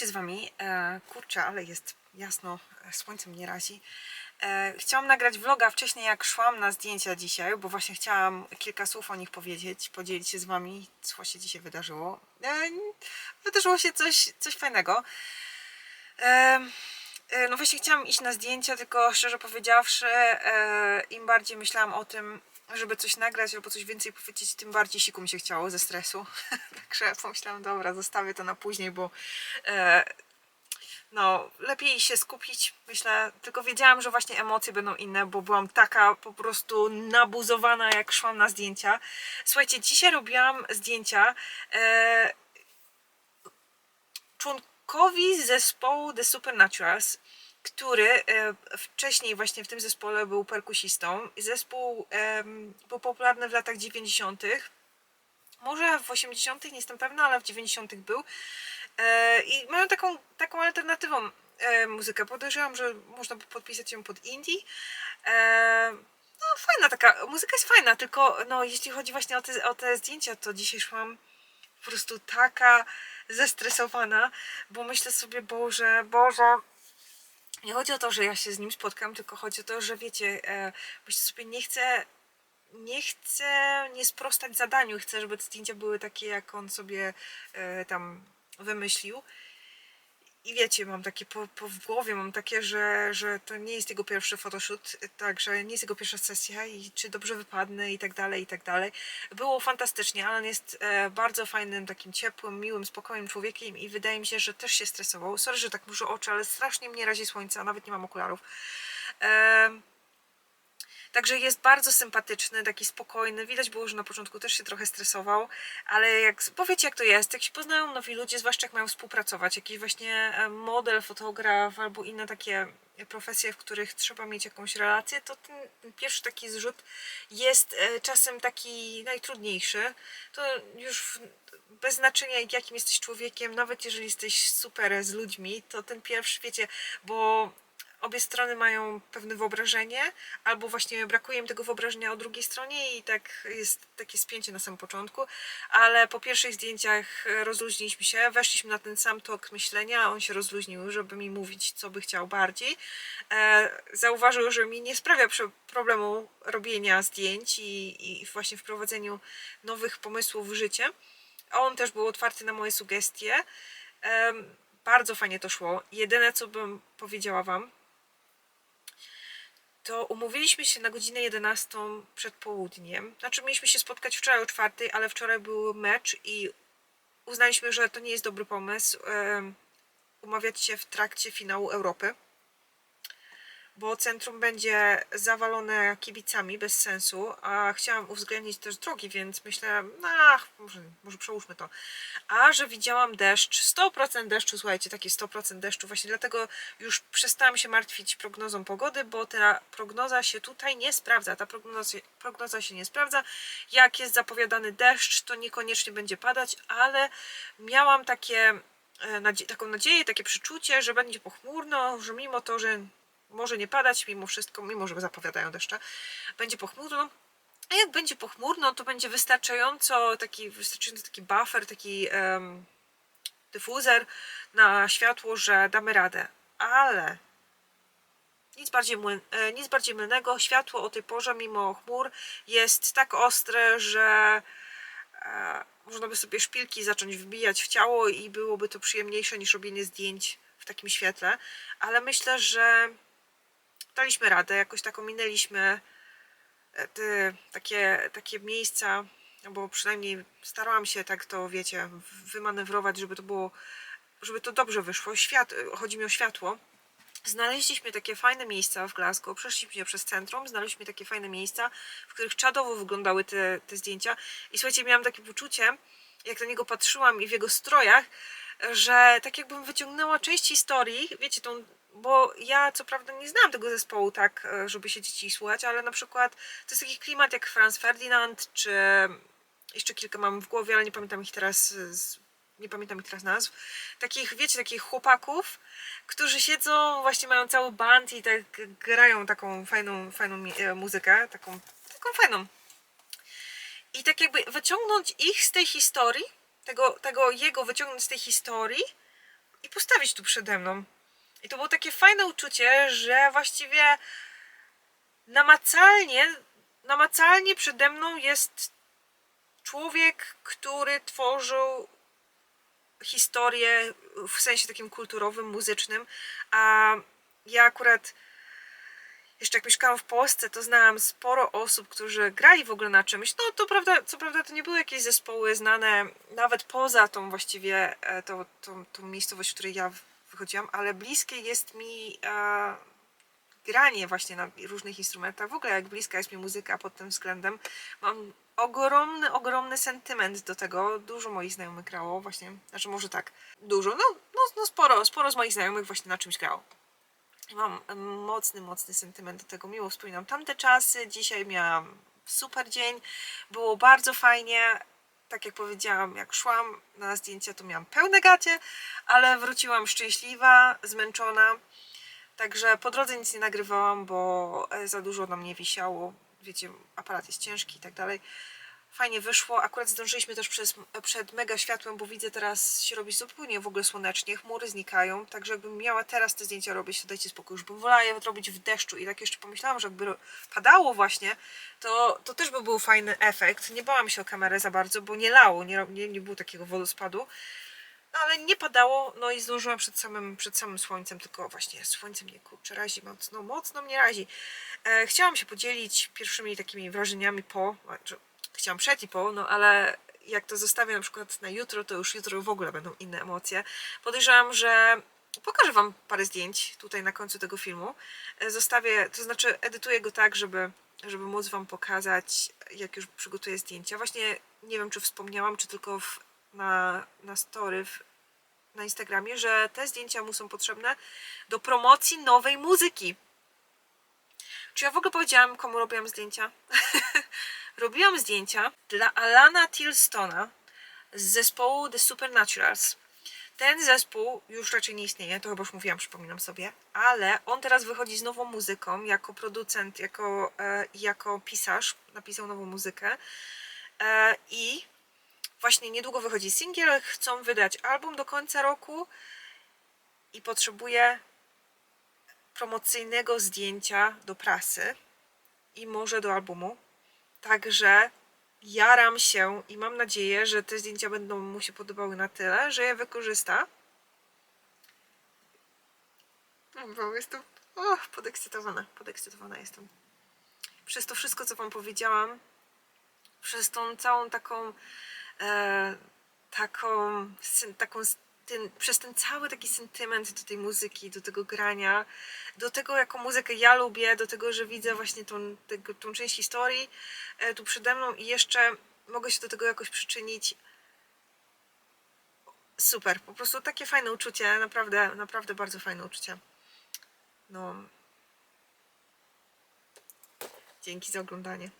się z Wami. E, kurczę, ale jest jasno, e, słońce mnie razi. E, chciałam nagrać vloga wcześniej, jak szłam na zdjęcia dzisiaj, bo właśnie chciałam kilka słów o nich powiedzieć, podzielić się z Wami, co się dzisiaj wydarzyło. Wydarzyło się coś, coś fajnego. No właśnie chciałam iść na zdjęcia, tylko szczerze powiedziawszy, im bardziej myślałam o tym, żeby coś nagrać albo coś więcej powiedzieć, tym bardziej siku mi się chciało ze stresu. Także pomyślałam, dobra, zostawię to na później, bo e, no, lepiej się skupić, myślę, tylko wiedziałam, że właśnie emocje będą inne, bo byłam taka po prostu nabuzowana, jak szłam na zdjęcia. Słuchajcie, dzisiaj robiłam zdjęcia e, członkowi zespołu The Supernaturals, który e, wcześniej właśnie w tym zespole był perkusistą. Zespół był popularny w latach 90. Może w 80. nie jestem pewna, ale w 90. był. E, I mają taką, taką alternatywną e, muzykę. Podejrzewam, że można podpisać ją pod indie. No fajna taka, muzyka jest fajna, tylko no jeśli chodzi właśnie o te, o te zdjęcia, to dzisiaj szłam po prostu taka zestresowana, bo myślę sobie, Boże, Boże, nie chodzi o to, że ja się z nim spotkam, tylko chodzi o to, że wiecie, e, myślę sobie, nie chcę, nie chcę nie sprostać zadaniu, chcę, żeby te zdjęcia były takie, jak on sobie e, tam wymyślił. I wiecie, mam takie po, po w głowie, mam takie, że, że to nie jest jego pierwszy photoshoot, także nie jest jego pierwsza sesja i czy dobrze wypadnę i tak dalej, i tak dalej. Było fantastycznie, Alan jest e, bardzo fajnym, takim ciepłym, miłym, spokojnym człowiekiem i wydaje mi się, że też się stresował. Sorry, że tak muszę oczy, ale strasznie mnie razi słońce, a nawet nie mam okularów. Em, Także jest bardzo sympatyczny, taki spokojny. Widać było, że na początku też się trochę stresował, ale jak powiecie jak to jest, jak się poznają nowi ludzie, zwłaszcza jak mają współpracować, jakiś właśnie e, model, fotograf albo inne takie profesje, w których trzeba mieć jakąś relację, to ten, pierwszy taki zrzut jest e, czasem taki najtrudniejszy. To już bez znaczenia jakim jesteś człowiekiem, nawet jeżeli jesteś super z ludźmi, to ten pierwszy, wiecie, bo obie strony mają pewne wyobrażenie, albo właśnie brakuje im tego wyobrażenia o drugiej stronie i tak jest takie spięcie na samym początku, ale po pierwszych zdjęciach e, rozluźniliśmy się, weszliśmy na ten sam tok myślenia, on się rozluźnił, żeby mi mówić, co by chciał bardziej. E, zauważył, że mi nie sprawia problemu robienia zdjęć i, i właśnie wprowadzeniu nowych pomysłów w życie. On też był otwarty na moje sugestie. Bardzo fajnie to szło. Jedyne, co bym powiedziała Wam, to umówiliśmy się na godzinę 11 przed południem. Znaczy, mieliśmy się spotkać wczoraj o czwartej, ale wczoraj był mecz i uznaliśmy, że to nie jest dobry pomysł umawiać się w trakcie finału Europy, bo centrum będzie zawalone kibicami bez sensu, a chciałam uwzględnić też drogi, więc myślę, no, ach, może, może przełóżmy to. A że widziałam deszcz, 100% deszczu, słuchajcie, takie 100% deszczu, właśnie dlatego już przestałam się martwić prognozą pogody, bo ta prognoza się tutaj nie sprawdza. Ta prognoza, prognoza się nie sprawdza. Jak jest zapowiadany deszcz, to niekoniecznie będzie padać, ale miałam takie, e, nadzie- taką nadzieję, takie przeczucie, że będzie pochmurno, że mimo to, że może nie padać, mimo wszystko, mimo że zapowiadają deszcze, będzie pochmurno. A jak będzie pochmurno, to będzie wystarczająco taki, wystarczający taki buffer, taki em, dyfuzer na światło, że damy radę. Ale nic bardziej, e, nic bardziej mylnego. Światło o tej porze, mimo chmur, jest tak ostre, że e, można by sobie szpilki zacząć wbijać w ciało i byłoby to przyjemniejsze niż robienie zdjęć w takim świetle. Ale myślę, że daliśmy radę, jakoś tak ominęliśmy e, te takie, takie miejsca, bo przynajmniej starałam się tak to, wiecie, wymanewrować, żeby to było, żeby to dobrze wyszło. Świat, chodzi mi o światło. Znaleźliśmy takie fajne miejsca w Glasgow, przeszliśmy przez centrum, znaleźliśmy takie fajne miejsca, w których czadowo wyglądały te, te zdjęcia. I słuchajcie, miałam takie poczucie, jak na niego patrzyłam i w jego strojach, że tak jakbym wyciągnęła część historii, wiecie, tą, bo ja co prawda nie znam tego zespołu tak, e, żeby siedzieć i słuchać, ale na przykład to jest taki klimat jak Franz Ferdinand, czy jeszcze kilka mam w głowie, ale nie pamiętam ich teraz nie pamiętam ich teraz nazw, takich, wiecie, takich chłopaków, którzy siedzą, właśnie mają cały band i tak grają taką fajną, fajną e, muzykę, taką, taką fajną. I tak jakby wyciągnąć ich z tej historii, tego, tego jego wyciągnąć z tej historii, i postawić tu przede mną. I to było takie fajne uczucie, że właściwie namacalnie, namacalnie przede mną jest człowiek, który tworzył historię w sensie takim kulturowym, muzycznym, a ja akurat jeszcze jak mieszkałam w Polsce, to znałam sporo osób, którzy grali w ogóle na czymś. No to prawda, co prawda to nie były jakieś zespoły znane nawet poza tą właściwie e, tą, tą, tą miejscowość, w której ja wychodziłam, ale bliskie jest mi e, granie właśnie na różnych instrumentach. W ogóle jak bliska jest mi muzyka pod tym względem. Mam ogromny, ogromny sentyment do tego. Dużo moich znajomych grało właśnie, znaczy może tak, dużo, no, no, no sporo, sporo z moich znajomych właśnie na czymś grało. Mam mocny, mocny sentyment do tego. Miło wspominam tamte czasy. Dzisiaj miałam super dzień. Było bardzo fajnie. Tak jak powiedziałam, jak szłam na zdjęcia, to miałam pełne gacie, ale wróciłam szczęśliwa, zmęczona. Także po drodze nic nie nagrywałam, bo e, za dużo na mnie wisiało. Wiecie, aparat jest ciężki i tak dalej. Fajnie wyszło. Akurat zdążyliśmy też przez, przed mega światłem, bo widzę teraz się robi zupełnie w ogóle słonecznie, chmury znikają. Także jakbym miała teraz te zdjęcia robić, to dajcie spokój. Już bym wolała je robić w deszczu i tak jeszcze pomyślałam, że jakby padało właśnie, to, to też by był fajny efekt. Nie bałam się o kamerę za bardzo, bo nie lało, nie, nie, nie było takiego wodospadu. No ale nie padało, no i zdążyłam przed samym, przed samym słońcem, tylko właśnie słońce mnie kurczę razi mocno, mocno mnie razi. E, chciałam się podzielić pierwszymi takimi wrażeniami po, chciałam przed i po, no ale jak to zostawię na przykład na jutro, to już jutro w ogóle będą inne emocje. Podejrzewam, że pokażę Wam parę zdjęć tutaj na końcu tego filmu. E, Zostawię, to znaczy edytuję go tak, żeby, żeby móc Wam pokazać, jak już przygotuję zdjęcia. Właśnie nie wiem, czy wspomniałam, czy tylko w, na, na story w, na Instagramie, że te zdjęcia mu są potrzebne do promocji nowej muzyki. Czy ja w ogóle powiedziałam, komu robiłam zdjęcia? robiłam zdjęcia dla Alana Tilstona z zespołu The Supernaturals. Ten zespół już raczej nie istnieje, to chyba już mówiłam, przypominam sobie, ale on teraz wychodzi z nową muzyką jako producent, jako, e, jako pisarz, napisał nową muzykę e, i właśnie niedługo wychodzi singiel, chcą wydać album do końca roku i potrzebuje promocyjnego zdjęcia do prasy i może do albumu. Także jaram się i mam nadzieję, że te zdjęcia będą mu się podobały na tyle, że je wykorzysta. No, Bo jestem o, podekscytowana, podekscytowana jestem. Przez to wszystko, co Wam powiedziałam, przez tą całą taką, e, taką, taką ten, przez ten cały taki sentyment do tej muzyki, do tego grania, do tego, jaką muzykę ja lubię, do tego, że widzę właśnie tą, tego, tą część historii e, tu przede mną i jeszcze mogę się do tego jakoś przyczynić. Super, po prostu takie fajne uczucie, naprawdę, naprawdę bardzo fajne uczucie. No. Dzięki za oglądanie.